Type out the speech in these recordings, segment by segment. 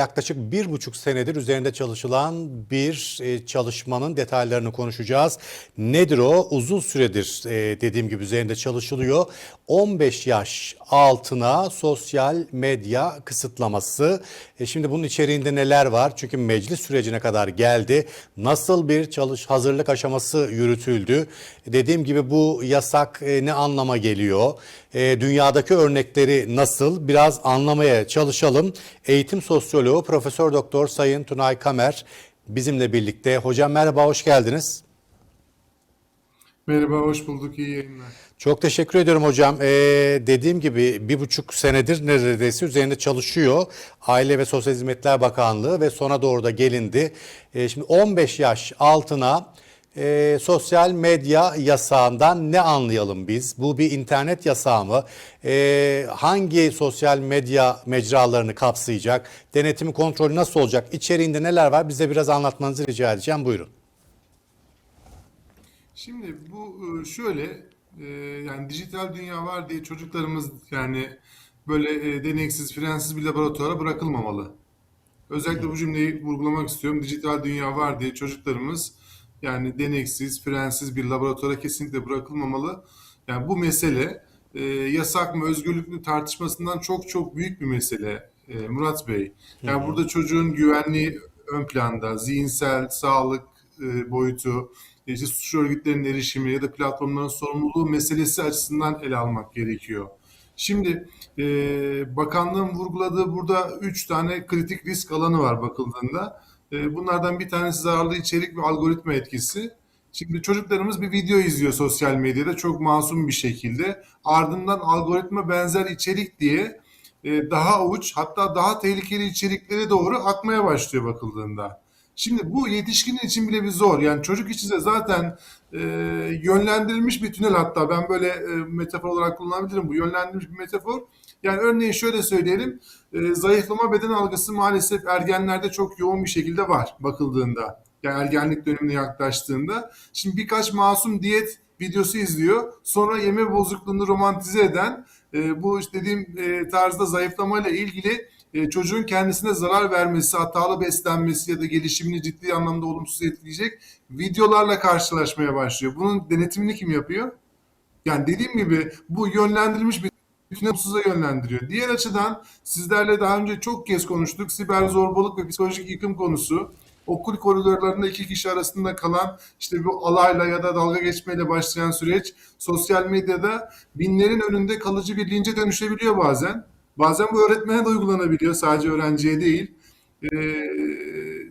yaklaşık bir buçuk senedir üzerinde çalışılan bir e, çalışmanın detaylarını konuşacağız. Nedir o? Uzun süredir e, dediğim gibi üzerinde çalışılıyor. 15 yaş altına sosyal medya kısıtlaması. E, şimdi bunun içeriğinde neler var? Çünkü meclis sürecine kadar geldi. Nasıl bir çalış hazırlık aşaması yürütüldü? Dediğim gibi bu yasak ne anlama geliyor? E, dünyadaki örnekleri nasıl? Biraz anlamaya çalışalım. Eğitim sosyoloğu Profesör Doktor Sayın Tunay Kamer bizimle birlikte. Hocam merhaba, hoş geldiniz. Merhaba, hoş bulduk. İyi yayınlar. Çok teşekkür ediyorum hocam. Ee, dediğim gibi bir buçuk senedir neredeyse üzerinde çalışıyor. Aile ve Sosyal Hizmetler Bakanlığı ve sona doğru da gelindi. Ee, şimdi 15 yaş altına e, sosyal medya yasağından ne anlayalım biz? Bu bir internet yasağı mı? Ee, hangi sosyal medya mecralarını kapsayacak? Denetimi kontrolü nasıl olacak? İçeriğinde neler var? Bize biraz anlatmanızı rica edeceğim. Buyurun. Şimdi bu e, şöyle, e, yani dijital dünya var diye çocuklarımız yani böyle e, deneksiz, frensiz bir laboratuvara bırakılmamalı. Özellikle bu cümleyi vurgulamak istiyorum. Dijital dünya var diye çocuklarımız yani deneksiz, frensiz bir laboratuvara kesinlikle bırakılmamalı. Yani bu mesele e, yasak mı, özgürlük mü tartışmasından çok çok büyük bir mesele e, Murat Bey. Yani burada çocuğun güvenliği ön planda, zihinsel, sağlık e, boyutu, işte suç örgütlerinin erişimi ya da platformların sorumluluğu meselesi açısından ele almak gerekiyor. Şimdi e, bakanlığın vurguladığı burada üç tane kritik risk alanı var bakıldığında. E, bunlardan bir tanesi zararlı içerik ve algoritma etkisi. Şimdi çocuklarımız bir video izliyor sosyal medyada çok masum bir şekilde. Ardından algoritma benzer içerik diye e, daha avuç hatta daha tehlikeli içeriklere doğru akmaya başlıyor bakıldığında. Şimdi bu yetişkinin için bile bir zor. Yani çocuk için de zaten e, yönlendirilmiş bir tünel hatta ben böyle e, metafor olarak kullanabilirim. Bu yönlendirilmiş bir metafor. Yani örneğin şöyle söyleyelim. E, zayıflama beden algısı maalesef ergenlerde çok yoğun bir şekilde var bakıldığında. Yani ergenlik dönemine yaklaştığında. Şimdi birkaç masum diyet videosu izliyor. Sonra yeme bozukluğunu romantize eden e, bu işte dediğim e, tarzda zayıflamayla ilgili e, çocuğun kendisine zarar vermesi, hatalı beslenmesi ya da gelişimini ciddi anlamda olumsuz etkileyecek videolarla karşılaşmaya başlıyor. Bunun denetimini kim yapıyor? Yani dediğim gibi bu yönlendirilmiş bir bütün olumsuza yönlendiriyor. Diğer açıdan sizlerle daha önce çok kez konuştuk. Siber zorbalık ve psikolojik yıkım konusu. Okul koridorlarında iki kişi arasında kalan işte bu alayla ya da dalga geçmeyle başlayan süreç sosyal medyada binlerin önünde kalıcı bir lince dönüşebiliyor bazen. Bazen bu öğretmene de uygulanabiliyor sadece öğrenciye değil. Ee,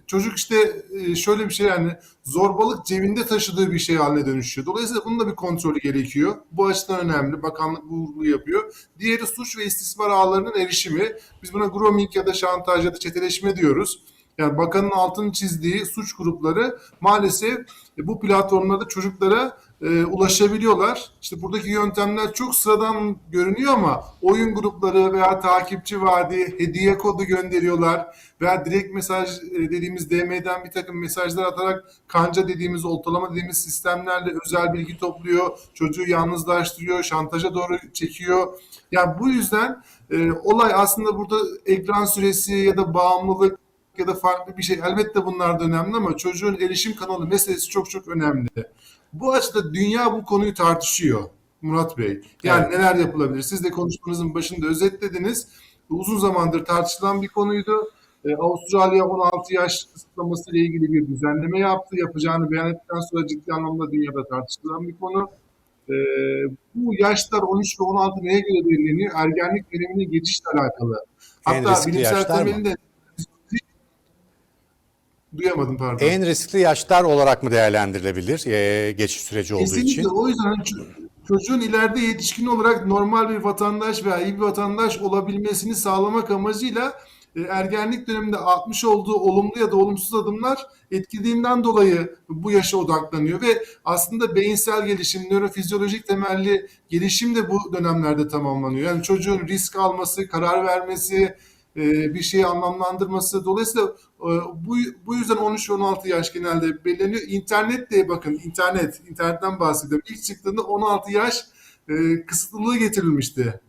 çocuk işte e, şöyle bir şey yani zorbalık cebinde taşıdığı bir şey haline dönüşüyor. Dolayısıyla bunun da bir kontrolü gerekiyor. Bu açıdan önemli. Bakanlık bu vurgu yapıyor. Diğeri suç ve istismar ağlarının erişimi. Biz buna grooming ya da şantaj ya da çeteleşme diyoruz. Yani bakanın altını çizdiği suç grupları maalesef e, bu platformlarda çocuklara e, ulaşabiliyorlar. İşte buradaki yöntemler çok sıradan görünüyor ama oyun grupları veya takipçi vaadi, hediye kodu gönderiyorlar veya direkt mesaj e, dediğimiz DM'den bir takım mesajlar atarak kanca dediğimiz, oltalama dediğimiz sistemlerle özel bilgi topluyor, çocuğu yalnızlaştırıyor, şantaja doğru çekiyor. Yani bu yüzden e, olay aslında burada ekran süresi ya da bağımlılık ya da farklı bir şey elbette bunlar da önemli ama çocuğun erişim kanalı meselesi çok çok önemli. Bu açıda dünya bu konuyu tartışıyor Murat Bey. Yani Evet. neler yapılabilir? Siz de konuşmanızın başında özetlediniz. Uzun zamandır tartışılan bir konuydu. Ee, Avustralya 16 yaş kısıtlaması ile ilgili bir düzenleme yaptı. Yapacağını beyan ettikten sonra ciddi anlamda dünyada tartışılan bir konu. Ee, bu yaşlar 13 ve 16 neye göre belirleniyor? Ergenlik dönemine geçişle alakalı. Hatta bilimsel mı? Duyamadım pardon. En riskli yaşlar olarak mı değerlendirilebilir e, geçiş süreci olduğu Kesinlikle için? o yüzden hani ço- çocuğun ileride yetişkin olarak normal bir vatandaş veya iyi bir vatandaş olabilmesini sağlamak amacıyla e, ergenlik döneminde atmış olduğu olumlu ya da olumsuz adımlar etkilediğinden dolayı bu yaşa odaklanıyor ve aslında beyinsel gelişim, nörofizyolojik temelli gelişim de bu dönemlerde tamamlanıyor. Yani çocuğun risk alması, karar vermesi, e, bir şeyi anlamlandırması. Dolayısıyla e, bu, bu yüzden 13-16 yaş genelde belirleniyor. İnternet de bakın internet, internetten bahsediyorum. İlk çıktığında 16 yaş e, kısıtlılığı getirilmişti.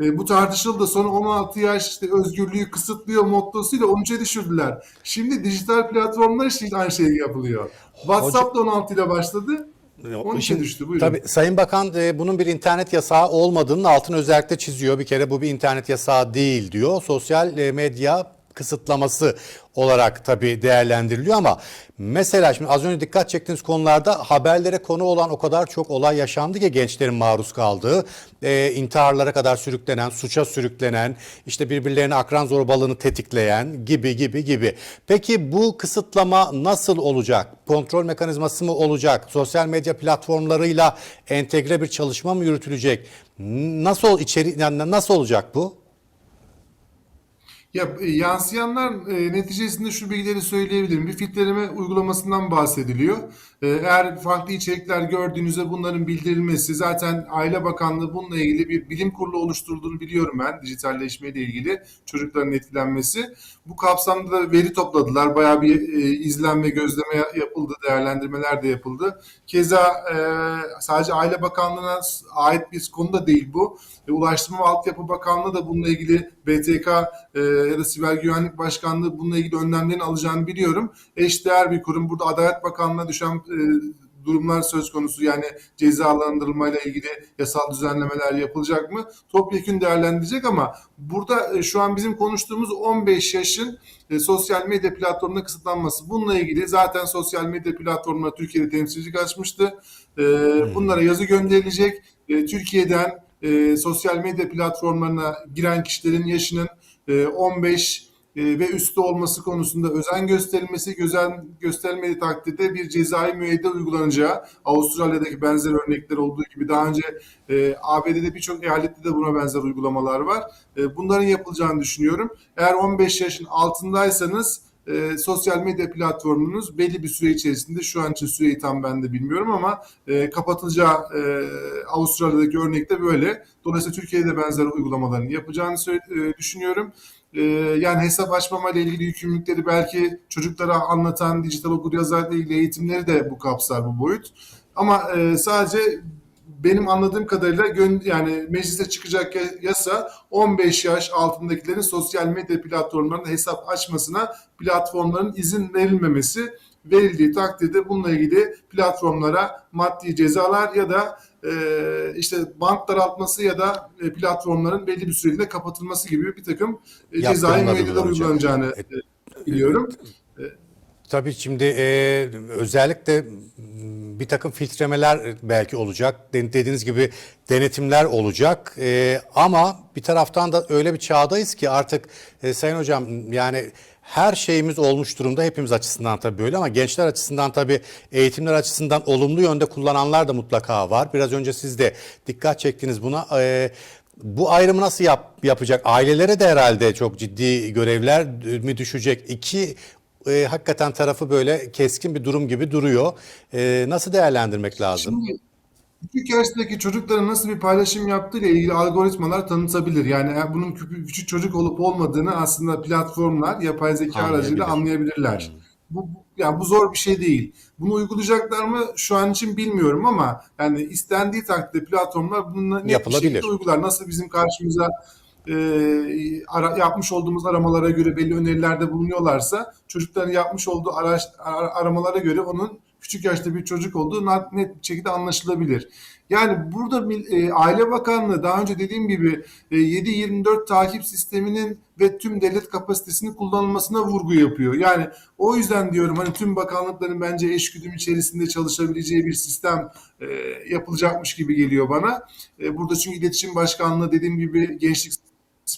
E, bu tartışıldı. Sonra 16 yaş işte özgürlüğü kısıtlıyor mottosuyla 13'e düşürdüler. Şimdi dijital platformlar için aynı şey yapılıyor. WhatsApp da 16 ile başladı. 13'e Şimdi, düştü. Buyurun. Tabii Sayın Bakan e, bunun bir internet yasağı olmadığının altını özellikle çiziyor. Bir kere bu bir internet yasağı değil diyor. Sosyal e, medya kısıtlaması olarak tabii değerlendiriliyor ama mesela şimdi az önce dikkat çektiğiniz konularda haberlere konu olan o kadar çok olay yaşandı ki gençlerin maruz kaldığı e, intiharlara kadar sürüklenen, suça sürüklenen, işte birbirlerine akran zorbalığını tetikleyen gibi gibi gibi. Peki bu kısıtlama nasıl olacak? Kontrol mekanizması mı olacak? Sosyal medya platformlarıyla entegre bir çalışma mı yürütülecek? Nasıl içeri yani nasıl olacak bu? Ya e, yansıyanlar e, neticesinde şu bilgileri söyleyebilirim. Bir filtreleme uygulamasından bahsediliyor. Eğer farklı içerikler gördüğünüzde bunların bildirilmesi zaten Aile Bakanlığı bununla ilgili bir bilim kurulu oluşturduğunu biliyorum ben. Dijitalleşmeyle ilgili çocukların etkilenmesi. Bu kapsamda da veri topladılar. Bayağı bir e, izlenme, gözleme ya- yapıldı, değerlendirmeler de yapıldı. Keza e, sadece Aile Bakanlığı'na ait bir konu da değil bu. E, Ulaştırma ve Altyapı Bakanlığı da bununla ilgili BTK e, ya da Siber Güvenlik Başkanlığı bununla ilgili önlemlerini alacağını biliyorum. Eşdeğer bir kurum. Burada Adalet Bakanlığı'na düşen durumlar söz konusu. Yani cezalandırılmayla ilgili yasal düzenlemeler yapılacak mı? Topyekun değerlendirecek ama burada e, şu an bizim konuştuğumuz 15 yaşın e, sosyal medya platformuna kısıtlanması. Bununla ilgili zaten sosyal medya platformuna Türkiye'de temsilcilik açmıştı. E, bunlara yazı gönderilecek. E, Türkiye'den e, sosyal medya platformlarına giren kişilerin yaşının e, 15 e, ve üstü olması konusunda özen gösterilmesi, gözen gösterilmediği takdirde bir cezai müeyyide uygulanacağı, Avustralya'daki benzer örnekler olduğu gibi daha önce e, ABD'de birçok eyalette de buna benzer uygulamalar var. E, bunların yapılacağını düşünüyorum. Eğer 15 yaşın altındaysanız e, sosyal medya platformunuz belli bir süre içerisinde şu an için süreyi tam ben de bilmiyorum ama e, kapatılacağı e, Avustralya'daki örnekte böyle. Dolayısıyla Türkiye'de benzer uygulamaların yapacağını e, düşünüyorum. E, yani hesap açmama ile ilgili yükümlülükleri belki çocuklara anlatan dijital okur yazar ile ilgili eğitimleri de bu kapsar bu boyut. Ama e, sadece benim anladığım kadarıyla yani meclise çıkacak ya- yasa 15 yaş altındakilerin sosyal medya platformlarında hesap açmasına platformların izin verilmemesi verildiği takdirde bununla ilgili platformlara maddi cezalar ya da işte bant daraltması ya da e, platformların belli bir süreliğine kapatılması gibi bir takım e, cezai müeyyideler uygulanacağını biliyorum. Tabii şimdi e, özellikle bir takım filtremeler belki olacak. De- Dediğiniz gibi denetimler olacak. E, ama bir taraftan da öyle bir çağdayız ki artık e, Sayın Hocam yani her şeyimiz olmuş durumda hepimiz açısından tabii böyle ama gençler açısından tabii eğitimler açısından olumlu yönde kullananlar da mutlaka var. Biraz önce siz de dikkat çektiniz buna. E, bu ayrımı nasıl yap, yapacak? Ailelere de herhalde çok ciddi görevler mi düşecek? İki e, hakikaten tarafı böyle keskin bir durum gibi duruyor. E, nasıl değerlendirmek lazım? Şimdi küçük yaştaki çocukların nasıl bir paylaşım yaptığı ile ilgili algoritmalar tanıtabilir. Yani eğer bunun kü- küçük çocuk olup olmadığını aslında platformlar yapay zeka aracıyla Anlayabilir. anlayabilirler. Bu bu- yani bu zor bir şey değil. Bunu uygulayacaklar mı şu an için bilmiyorum ama yani istendiği takdirde platformlar bunu Yapılabilir. şekilde uygular. Nasıl bizim karşımıza e, ara- yapmış olduğumuz aramalara göre belli önerilerde bulunuyorlarsa çocukların yapmış olduğu araç, ar- aramalara göre onun küçük yaşta bir çocuk olduğu net bir şekilde anlaşılabilir. Yani burada e, Aile Bakanlığı daha önce dediğim gibi e, 7-24 takip sisteminin ve tüm devlet kapasitesinin kullanılmasına vurgu yapıyor. Yani o yüzden diyorum hani tüm bakanlıkların bence eşgüdüm içerisinde çalışabileceği bir sistem e, yapılacakmış gibi geliyor bana. E, burada çünkü İletişim Başkanlığı dediğim gibi Gençlik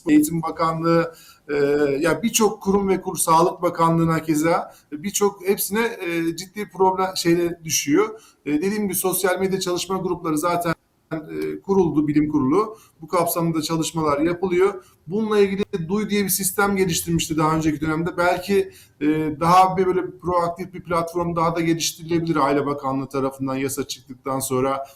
Eğitim Bakanlığı e, ya birçok kurum ve kur Sağlık Bakanlığı'na keza birçok hepsine e, ciddi problem şeyler düşüyor. E, dediğim gibi sosyal medya çalışma grupları zaten e, kuruldu bilim kurulu. Bu kapsamda çalışmalar yapılıyor. Bununla ilgili DUI diye bir sistem geliştirmişti daha önceki dönemde. Belki e, daha bir böyle proaktif bir platform daha da geliştirilebilir Aile Bakanlığı tarafından yasa çıktıktan sonra.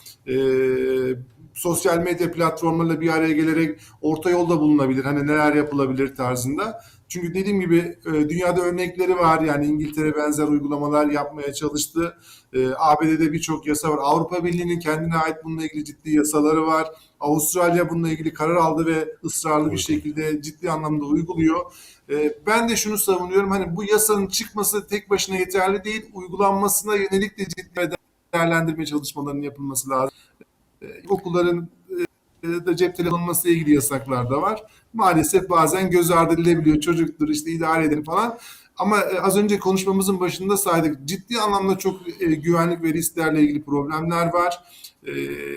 Sosyal medya platformlarıyla bir araya gelerek orta yolda bulunabilir. Hani neler yapılabilir tarzında. Çünkü dediğim gibi e, dünyada örnekleri var. Yani İngiltere benzer uygulamalar yapmaya çalıştı. E, ABD'de birçok yasa var. Avrupa Birliği'nin kendine ait bununla ilgili ciddi yasaları var. Avustralya bununla ilgili karar aldı ve ısrarlı bir şekilde ciddi anlamda uyguluyor. E, ben de şunu savunuyorum. Hani bu yasanın çıkması tek başına yeterli değil. Uygulanmasına yönelik de ciddi değerlendirme çalışmalarının yapılması lazım. E, okulların e, da cep telefonması ile ilgili yasaklar da var. Maalesef bazen göz ardı edilebiliyor. Çocuktur işte idare edin falan. Ama e, az önce konuşmamızın başında saydık. Ciddi anlamda çok güvenlik ve risklerle ilgili problemler var.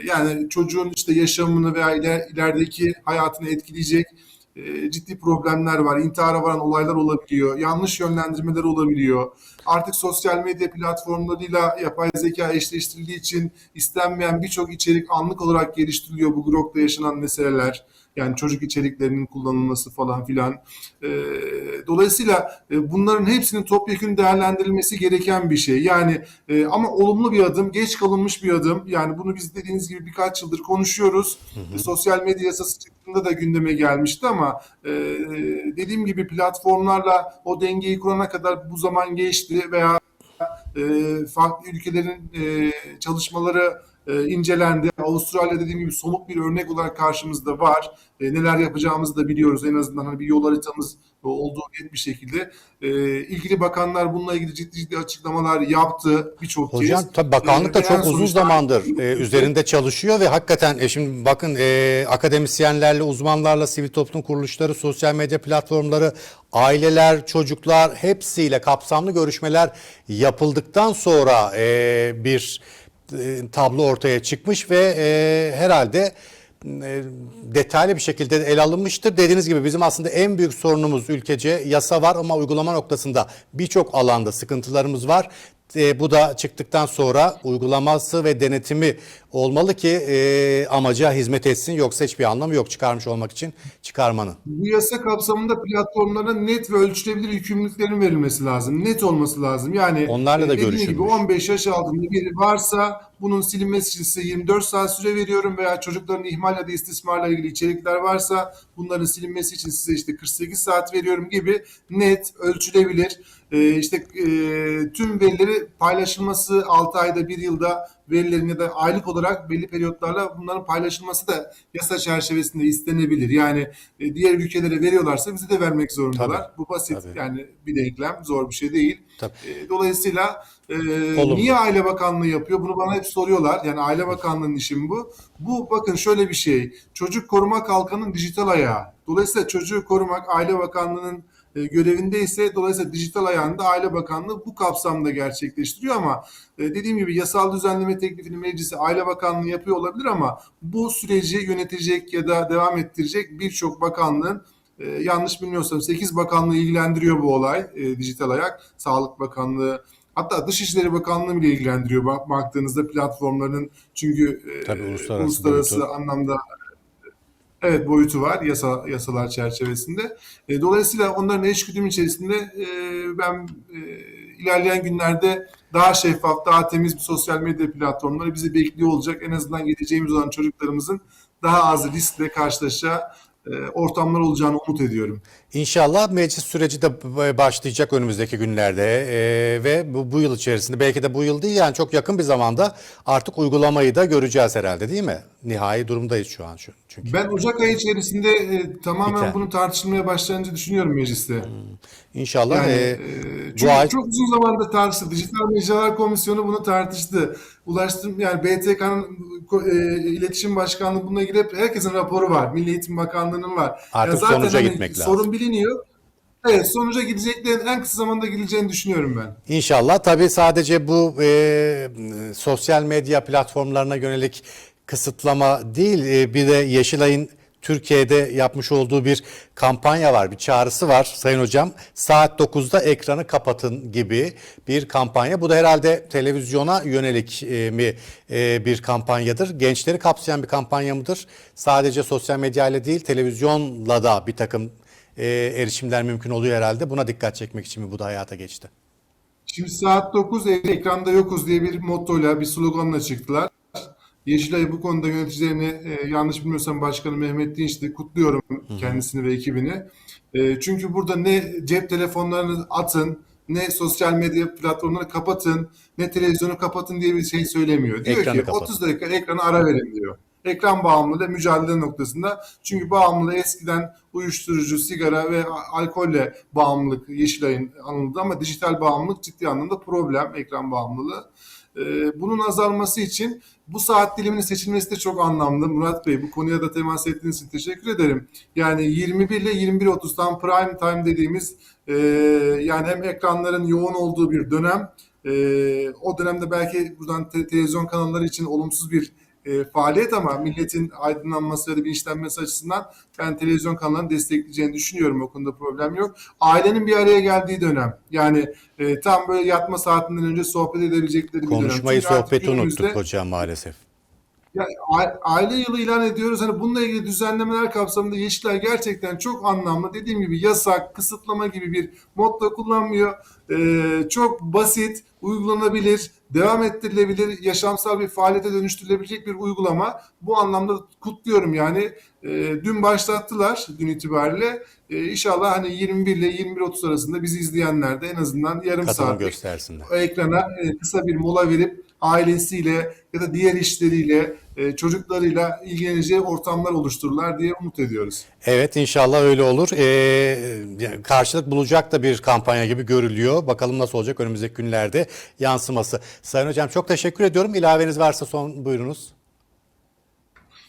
Yani çocuğun işte yaşamını veya iler, ilerideki hayatını etkileyecek e, ciddi problemler var. İntihara varan olaylar olabiliyor. Yanlış yönlendirmeler olabiliyor. Artık sosyal medya platformlarıyla yapay zeka eşleştirildiği için istenmeyen birçok içerik anlık olarak geliştiriliyor bu Grok'ta yaşanan meseleler. Yani çocuk içeriklerinin kullanılması falan filan. E, dolayısıyla e, bunların hepsinin topyekun değerlendirilmesi gereken bir şey. Yani e, ama olumlu bir adım, geç kalınmış bir adım. Yani bunu biz dediğiniz gibi birkaç yıldır konuşuyoruz. E, sosyal medya yasası çıktığında da gündeme gelmişti ama e, dediğim gibi platformlarla o dengeyi kurana kadar bu zaman geçti veya e, farklı ülkelerin e, çalışmaları e, incelendi. Avustralya dediğim gibi somut bir örnek olarak karşımızda var. E, neler yapacağımızı da biliyoruz. En azından hani bir yol haritamız olduğu net bir şekilde. E, ilgili bakanlar bununla ilgili ciddi ciddi açıklamalar yaptı birçok kez. Hocam tabii bakanlık da E, çok uzun zamandır e, üzerinde çalışıyor ve hakikaten e, şimdi bakın e, akademisyenlerle, uzmanlarla, sivil toplum kuruluşları, sosyal medya platformları, aileler, çocuklar hepsiyle kapsamlı görüşmeler yapıldıktan sonra e, bir e, tablo ortaya çıkmış ve e, herhalde e, detaylı bir şekilde ele alınmıştır. Dediğiniz gibi bizim aslında en büyük sorunumuz ülkece yasa var ama uygulama noktasında birçok alanda sıkıntılarımız var. E, bu da çıktıktan sonra uygulaması ve denetimi olmalı ki e, amaca hizmet etsin. Yoksa hiçbir anlamı yok çıkarmış olmak için çıkarmanın. Bu yasa kapsamında platformlara net ve ölçülebilir yükümlülüklerin verilmesi lazım. Net olması lazım. Yani Onlarla da e, gibi görüşülmüş. 15 yaş altında biri varsa bunun silinmesi için size 24 saat süre veriyorum veya çocukların ihmal ya da istismarla ilgili içerikler varsa bunların silinmesi için size işte 48 saat veriyorum gibi net, ölçülebilir işte e, tüm verileri paylaşılması 6 ayda 1 yılda verilerin ya da aylık olarak belli periyotlarla bunların paylaşılması da yasa çerçevesinde istenebilir. Yani e, diğer ülkelere veriyorlarsa bize de vermek zorundalar. Tabii, Bu basit tabii. yani bir denklem zor bir şey değil. Tabii. E, dolayısıyla e, Olumlu. niye Aile Bakanlığı yapıyor? Bunu bana hep soruyorlar. Yani Aile Bakanlığı'nın işi mi bu? Bu bakın şöyle bir şey. Çocuk Koruma Kalkanı'nın dijital ayağı. Dolayısıyla çocuğu korumak Aile Bakanlığı'nın e, görevindeyse dolayısıyla dijital ayağında Aile Bakanlığı bu kapsamda gerçekleştiriyor ama e, dediğim gibi yasal düzenleme teklifini meclisi Aile Bakanlığı yapıyor olabilir ama bu süreci yönetecek ya da devam ettirecek birçok bakanlığın e, yanlış bilmiyorsam 8 bakanlığı ilgilendiriyor bu olay e, dijital ayak. Sağlık Bakanlığı hatta Dışişleri Bakanlığı bile ilgilendiriyor bak, baktığınızda platformların çünkü e, Tabii uluslararası uluslararası boyutu. anlamda Evet boyutu var yasa yasalar çerçevesinde. E, dolayısıyla onların eşgüdüm içerisinde e, ben e, ilerleyen günlerde daha şeffaf, daha temiz bir sosyal medya platformları bizi bekliyor olacak. En azından geleceğimiz olan çocuklarımızın daha az riskle karşılaşacağı e, ortamlar olacağını umut ediyorum. İnşallah meclis süreci de başlayacak önümüzdeki günlerde Ee, ve bu, bu yıl içerisinde belki de bu yıl değil yani çok yakın bir zamanda artık uygulamayı da göreceğiz herhalde değil mi? Nihai durumdayız şu an çünkü. Ben Ocak ayı içerisinde e, tamamen Biter. bunu tartışılmaya başlanacağını düşünüyorum mecliste. İnşallah Yani e, e, bu çünkü ay çok uzun zamandır tartıştı. Dijital Mecralar Komisyonu bunu tartıştı. Ulaştırma yani BTK'nın e, iletişim başkanlığı bununla ilgili hep herkesin raporu var. Milli Eğitim Bakanlığı'nın var. Artık zaten sonuca hani gitmek lazım. Sorun biliniyor. Evet sonuca gideceklerin en kısa zamanda gideceğini düşünüyorum ben. İnşallah tabii sadece bu e, sosyal medya platformlarına yönelik kısıtlama değil e, bir de Yeşilay'ın Türkiye'de yapmış olduğu bir kampanya var, bir çağrısı var Sayın Hocam. Saat 9'da ekranı kapatın gibi bir kampanya. Bu da herhalde televizyona yönelik e, mi e, bir kampanyadır? Gençleri kapsayan bir kampanya mıdır? Sadece sosyal medya ile değil televizyonla da bir takım erişimler mümkün oluyor herhalde. Buna dikkat çekmek için mi bu da hayata geçti? Şimdi saat 9 ekranda yokuz diye bir mottoyla bir sloganla çıktılar. Yeşilay bu konuda yöneticilerini e, yanlış bilmiyorsam Başkanı Mehmet Dinç'ti. Kutluyorum kendisini ve ekibini. E, çünkü burada ne cep telefonlarını atın, ne sosyal medya platformlarını kapatın, ne televizyonu kapatın diye bir şey söylemiyor. Diyor Ekranı ki kapatın. 30 dakika ekranı ara verin diyor. Ekran bağımlılığı mücadele noktasında. Çünkü bağımlılığı eskiden uyuşturucu, sigara ve alkolle bağımlılık Yeşilay'ın anıldı ama dijital bağımlılık ciddi anlamda problem, ekran bağımlılığı. Ee, bunun azalması için bu saat diliminin seçilmesi de çok anlamlı. Murat Bey bu konuya da temas ettiğiniz için teşekkür ederim. Yani 21 ile 21.30 tam prime time dediğimiz e, yani hem ekranların yoğun olduğu bir dönem e, o dönemde belki buradan te- televizyon kanalları için olumsuz bir e, faaliyet ama milletin aydınlanması ya da bilinçlenmesi açısından ben televizyon kanallarını destekleyeceğini düşünüyorum. O konuda problem yok. Ailenin bir araya geldiği dönem. Yani e, tam böyle yatma saatinden önce sohbet edebilecekleri bir dönem. Konuşmayı, Çünkü sohbeti günümüzde- unuttuk hocam maalesef. ya, aile yılı ilan ediyoruz. Hani bununla ilgili düzenlemeler kapsamında Yeşilay gerçekten çok anlamlı. Dediğim gibi yasak, kısıtlama gibi bir modda kullanmıyor. Ee, çok basit, uygulanabilir, devam ettirilebilir, yaşamsal bir faaliyete dönüştürülebilecek bir uygulama. Bu anlamda kutluyorum yani. Ee, dün başlattılar dün itibariyle. Ee, inşallah hani 21 ile 21.30 arasında bizi izleyenler de en azından yarım Katılım saatlik göstersinler. ekrana e, kısa bir mola verip ailesiyle ya da diğer işleriyle, e, çocuklarıyla ilgileneceği ortamlar oluştururlar diye umut ediyoruz. Evet inşallah öyle olur. Ee, karşılık bulacak da bir kampanya gibi görülüyor. Bakalım nasıl olacak önümüzdeki günlerde yansıması. Sayın Hocam çok teşekkür ediyorum. İlaveniz varsa son buyurunuz.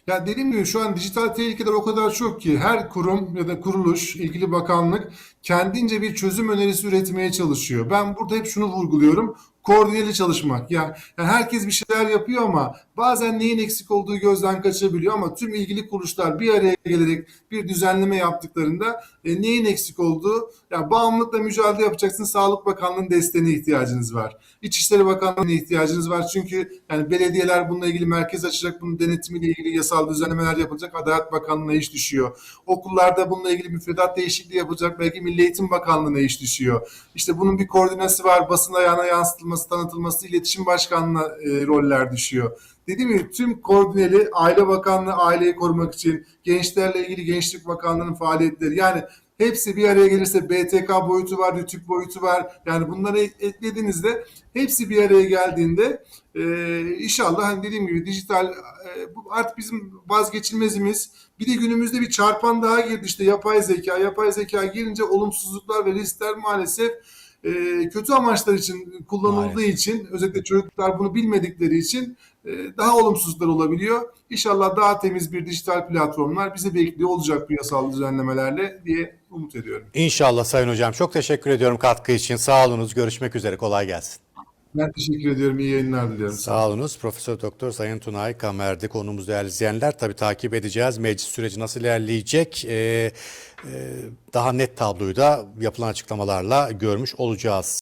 Ya dediğim gibi şu an dijital tehlikeler o kadar çok ki her kurum ya da kuruluş, ilgili bakanlık kendince bir çözüm önerisi üretmeye çalışıyor. Ben burada hep şunu vurguluyorum. Koordineli çalışmak. Yani, yani herkes bir şeyler yapıyor ama bazen neyin eksik olduğu gözden kaçabiliyor ama tüm ilgili kuruluşlar bir araya gelerek bir düzenleme yaptıklarında e, neyin eksik olduğu, ya bağımlılıkla mücadele yapacaksın. Sağlık Bakanlığı'nın desteğine ihtiyacınız var. İçişleri Bakanlığı'na ihtiyacınız var. Çünkü yani belediyeler bununla ilgili merkez açacak. Bunun denetimiyle ilgili yasal düzenlemeler yapılacak. Adalet Bakanlığı'na iş düşüyor. Okullarda bununla ilgili müfredat değişikliği yapılacak. Belki Milli Eğitim Bakanlığı'na iş düşüyor. İşte bunun bir koordinası var. Basın ayağına yansıtılması, tanıtılması, iletişim başkanlığına e, roller düşüyor. Dediğim gibi tüm koordineli Aile Bakanlığı aileyi korumak için, gençlerle ilgili Gençlik Bakanlığı'nın faaliyetleri yani hepsi bir araya gelirse BTK boyutu var, RTÜK boyutu var. Yani bunları eklediğinizde hepsi bir araya geldiğinde e, inşallah hani dediğim gibi dijital e, artık bizim vazgeçilmezimiz. Bir de günümüzde bir çarpan daha girdi işte yapay zeka. Yapay zeka girince olumsuzluklar ve riskler maalesef e, kötü amaçlar için kullanıldığı Maalesef. için özellikle çocuklar bunu bilmedikleri için e, daha olumsuzluklar olabiliyor. İnşallah daha temiz bir dijital platformlar bizi bekliyor olacak bu yasal düzenlemelerle diye umut ediyorum. İnşallah Sayın Hocam. Çok teşekkür ediyorum katkı için. Sağ olunuz. Görüşmek üzere. Kolay gelsin. Ben teşekkür ediyorum. İyi yayınlar diliyorum. Sağ olunuz. Profesör Doktor Sayın Tunay Kamer'di konumuz değerli izleyenler. Tabii takip edeceğiz. Meclis süreci nasıl ilerleyecek? Ee, daha net tabloyu da yapılan açıklamalarla görmüş olacağız.